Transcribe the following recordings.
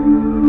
Thank you.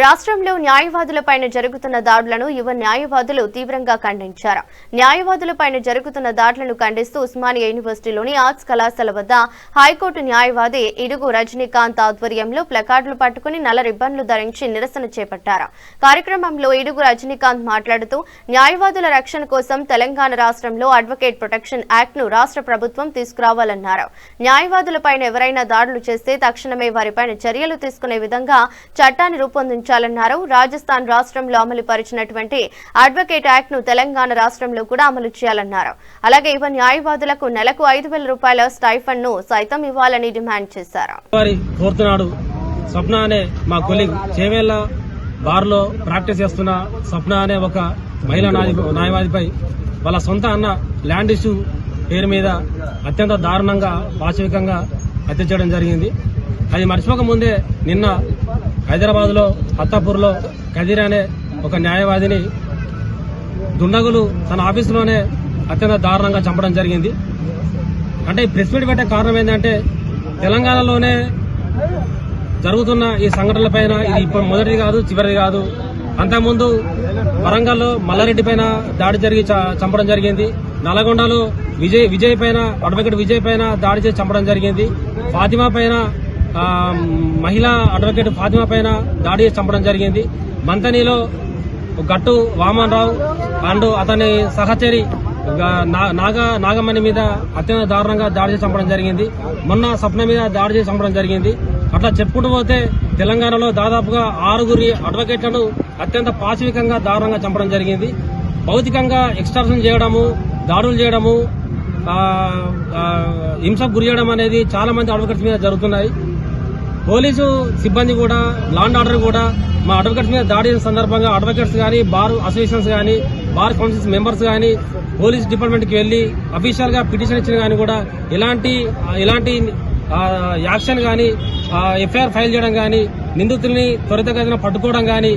రాష్ట్రంలో న్యాయవాదులపైన జరుగుతున్న దాడులను యువ న్యాయవాదులు తీవ్రంగా ఖండించారు. న్యాయవాదులపైన జరుగుతున్న దాడులను ఖండిస్తూ ఉస్మానియా యూనివర్సిటీలోని ఆర్ట్స్ కళాశాల వద్ద హైకోర్టు న్యాయవాది ఇడుగు రజనీకాంత్ ఆధ్వర్యంలో ప్లకార్డులు పట్టుకుని నల్ల రిబ్బన్లు ధరించి నిరసన చేపట్టారు. కార్యక్రమంలో ఇడుగు రజనీకాంత్ మాట్లాడుతూ న్యాయవాదుల రక్షణ కోసం తెలంగాణ రాష్ట్రంలో అడ్వకేట్ ప్రొటెక్షన్ యాక్ట్ను రాష్ట్ర ప్రభుత్వం తీసుకురావాలన్నారు. న్యాయవాదులపైన ఎవరైనా దాడులు చేస్తే తక్షణమే వారిపైన చర్యలు తీసుకునే విధంగా చట్టాన్ని రూపొందించారు రూపొందించాలన్నారు రాజస్థాన్ రాష్ట్రంలో అమలు పరిచినటువంటి అడ్వకేట్ యాక్ట్ను తెలంగాణ రాష్ట్రంలో కూడా అమలు చేయాలన్నారు. అలాగే యువ న్యాయవాదులకు నెలకు ఐదు వేల రూపాయల స్టైఫండ్ను సైతం ఇవ్వాలని డిమాండ్ చేశారు. వారి కోరుతున్నాడు స్వప్న అనే మా కొలీగ్ చేవేళ్ళ బార్లో ప్రాక్టీస్ చేస్తున్న స్వప్న అనే ఒక మహిళా న్యాయవాదిపై వాళ్ళ సొంత అన్న ల్యాండ్ ఇష్యూ పేరు మీద అత్యంత దారుణంగా పాశవికంగా హత్య చేయడం జరిగింది. అది మర్చిపోక ముందే నిన్న హైదరాబాద్లో అత్తాపూర్లో కదీర్ అనే ఒక న్యాయవాదిని దుండగులు తన ఆఫీసులోనే అత్యంత దారుణంగా చంపడం జరిగింది. అంటే ఈ ప్రెస్ మీట్ పెట్టే కారణం ఏంటంటే తెలంగాణలోనే జరుగుతున్న ఈ సంఘటనలపైన ఇది ఇప్పుడు మొదటిది కాదు చివరిది కాదు. అంతకుముందు వరంగల్లో మల్లారెడ్డి పైన దాడి జరిగి చంపడం జరిగింది. నల్గొండలో విజయ్ విజయ్ పైన అడ్వకేట్ విజయ్ పైన దాడి చేసి చంపడం జరిగింది. ఫాతిమా పైన మహిళా అడ్వకేట్ ఫాతిమా పైన దాడి చంపడం జరిగింది. మంతనిలో గట్టు వామన్ రావు అండ్ అతని సహచరి నా- నాగ నాగమణి మీద అత్యంత దారుణంగా దాడి చేసి చంపడం జరిగింది. మొన్న స్వప్న మీద దాడి చేసి చంపడం జరిగింది. అట్లా చెప్పుకుంటూ పోతే తెలంగాణలో దాదాపుగా ఆరుగురి అడ్వకేట్లను అత్యంత పాశవికంగా దారుణంగా చంపడం జరిగింది. భౌతికంగా ఎక్స్ట్రాక్షన్ చేయడము దాడులు చేయడము హింసకు గురి చేయడం అనేది చాలా మంది అడ్వకేట్స్ మీద జరుగుతున్నాయి. పోలీసు సిబ్బంది కూడా లాండ్ ఆర్డర్ కూడా మా అడ్వకేట్స్ మీద దాడి చేసిన సందర్భంగా అడ్వకేట్స్ కానీ బార్ అసోసియేషన్స్ కానీ బార్ కౌన్సిల్స్ మెంబర్స్ కానీ పోలీస్ డిపార్ట్మెంట్కి వెళ్ళి అఫీషియల్గా అఫీషియల్గా పిటిషన్ ఇచ్చిన కానీ కూడా ఎలాంటి ఎలాంటి యాక్షన్ కానీ ఎఫ్ఐఆర్ ఫైల్ చేయడం కానీ నిందితుల్ని త్వరితగతిన పట్టుకోవడం కానీ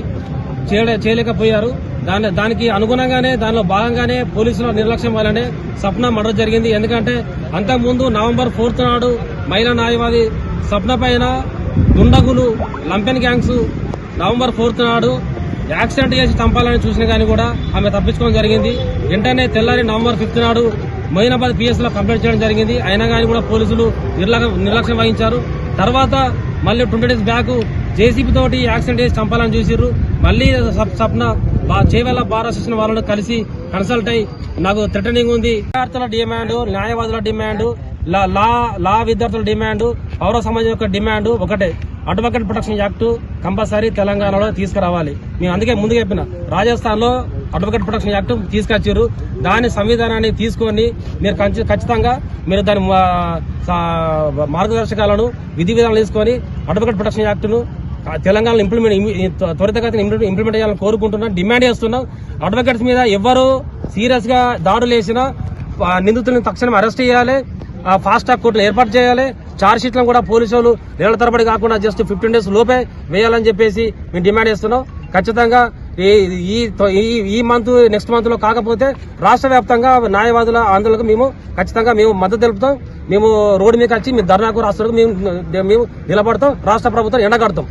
చేయలేకపోయారు. దాని దానికి అనుగుణంగానే దానిలో భాగంగానే పోలీసుల నిర్లక్ష్యం వల్లనే సప్న మర్డర్ జరిగింది. ఎందుకంటే అంతకుముందు నవంబర్ ఫోర్త్ నాడు మహిళా న్యాయవాది సప్న పైన దుండగులు లంపెన్ గ్యాంగ్స్ నవంబర్ ఫోర్త్ నాడు యాక్సిడెంట్ చేసి చంపాలని చూసిన కానీ కూడా ఆమె తప్పించుకోవడం జరిగింది. వెంటనే తెల్లారి నవంబర్ ఫిఫ్త్ నాడు మొయినాబాద్ పిఎస్లో కంప్లైంట్ చేయడం జరిగింది. అయినా కానీ కూడా పోలీసులు నిర్లక్ష్యం నిర్లక్ష్యం వహించారు. తర్వాత మళ్ళీ ట్వంటీ డేస్ బ్యాక్ జేసీబీ తోటి యాక్సిడెంట్ చేసి చంపాలని చూసిర్రు. మళ్ళీ సప్- సప్న బా- బార్ అసోసియేషన్ వాళ్ళని కలిసి కన్సల్ట్ అయ్యి నాకు థ్రెటనింగ్ ఉంది. విద్యార్థుల డిమాండ్ న్యాయవాదుల డిమాండ్ లా లా- లా విద్యార్థుల డిమాండ్ పౌర సమాజం యొక్క డిమాండ్ ఒకటే. అడ్వకేట్ ప్రొటెక్షన్ యాక్ట్ కంపల్సరీ తెలంగాణలో తీసుకురావాలి. మేము అందుకే ముందు చెప్పిన రాజస్థాన్లో అడ్వకేట్ ప్రొటెక్షన్ యాక్ట్ తీసుకొచ్చారు. దాని సంవిధానాన్ని తీసుకొని మీరు ఖచ్చితంగా మీరు దాని మార్గదర్శకాలను విధి విధానాలు తీసుకొని అడ్వకేట్ ప్రొటెక్షన్ యాక్ట్ను తెలంగాణలో ఇంప్లిమెంట్ ఇమ్- త్వరితగతిన ఇంప్లిమెంట్ చేయాలని కోరుకుంటున్నాం డిమాండ్ చేస్తున్నాం. అడ్వకేట్స్ మీద ఎవరు సీరియస్గా దాడులు వేసినా నిందితులను తక్షణం అరెస్ట్ చేయాలి. ఫాస్ట్ ట్రాక్ కోర్టులు ఏర్పాటు చేయాలి. చార్జ్షీట్లను కూడా పోలీసు వాళ్ళు నెలల తరబడి కాకుండా జస్ట్ ఫిఫ్టీన్ డేస్ లోపే వేయాలని చెప్పేసి మేము డిమాండ్ చేస్తున్నాం. ఖచ్చితంగా ఈ ఈ ఈ- మంత్ నెక్స్ట్ మంత్లో కాకపోతే రాష్ట్ర వ్యాప్తంగా న్యాయవాదుల ఆందోళనకు మేము ఖచ్చితంగా మేము మద్దతు తెలుపుతాం. మేము రోడ్డు మీద వచ్చి మేము ధర్నాకు రాష్ట్రాలకు మేము మేము నిలబడతాం. రాష్ట్ర ప్రభుత్వం ఎండగడతాం.